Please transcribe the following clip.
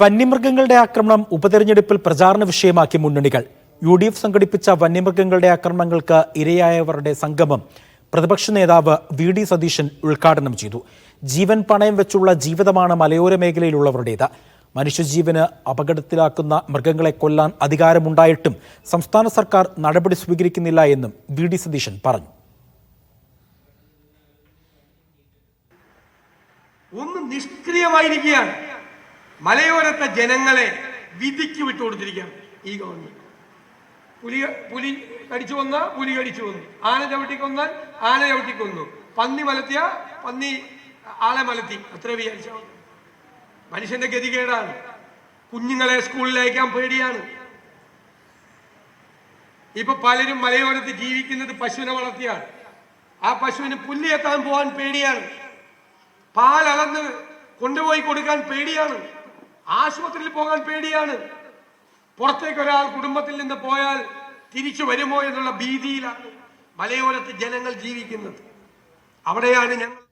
വന്യമൃഗങ്ങളുടെ ആക്രമണം ഉപതെരഞ്ഞെടുപ്പിൽ പ്രചാരണ വിഷയമാക്കി മുന്നണികൾ. യു ഡി എഫ് സംഘടിപ്പിച്ച വന്യമൃഗങ്ങളുടെ ആക്രമണങ്ങൾക്ക് ഇരയായവരുടെ സംഗമം പ്രതിപക്ഷ നേതാവ് വി ഡി സതീശൻ ഉദ്ഘാടനം ചെയ്തു. ജീവൻ പണയം വെച്ചുള്ള ജീവിതമാണ് മലയോര മേഖലയിലുള്ളവരുടേത്. മനുഷ്യജീവന് അപകടത്തിലാക്കുന്ന മൃഗങ്ങളെ കൊല്ലാൻ അധികാരമുണ്ടായിട്ടും സംസ്ഥാന സർക്കാർ നടപടി സ്വീകരിക്കുന്നില്ല എന്നും വി ഡി സതീശൻ പറഞ്ഞു. ഒന്ന് നിഷ്ക്രിയമായിരിക്കുകയാണ്. മലയോരത്തെ ജനങ്ങളെ വിധിക്ക് വിട്ടുകൊടുത്തിരിക്കുകയാണ് ഈ ഗവൺമെന്റ്. പുലി പുലി കടിച്ചു കൊന്ന പുലി കടിച്ചു കൊന്നു. ആന ചവിട്ടി കൊന്നാൽ ആന ചവിട്ടി പന്നി മലത്തിയ പന്നി ആളെ മലത്തി. അത്ര വിചാരിച്ചാൽ. മനുഷ്യന്റെ ഗതികേടാണ്. കുഞ്ഞുങ്ങളെ സ്കൂളിൽ അയക്കാൻ പേടിയാണ്. ഇപ്പൊ പലരും മലയോരത്ത് ജീവിക്കുന്നത് പശുവിനെ വളർത്തിയാണ്. ആ പശുവിന് പുല്ല് എത്താൻ പോകാൻ പേടിയാണ്. പാലളന്ന് കൊണ്ടുപോയി കൊടുക്കാൻ പേടിയാണ്. ആശുപത്രിയിൽ പോകാൻ പേടിയാണ്. പുറത്തേക്ക് ഒരാൾ കുടുംബത്തിൽ നിന്ന് പോയാൽ തിരിച്ചു വരുമോ എന്നുള്ള ഭീതിയിലാണ് മലയോരത്ത് ജനങ്ങൾ ജീവിക്കുന്നത്. അവിടെയാണ് ഞങ്ങൾ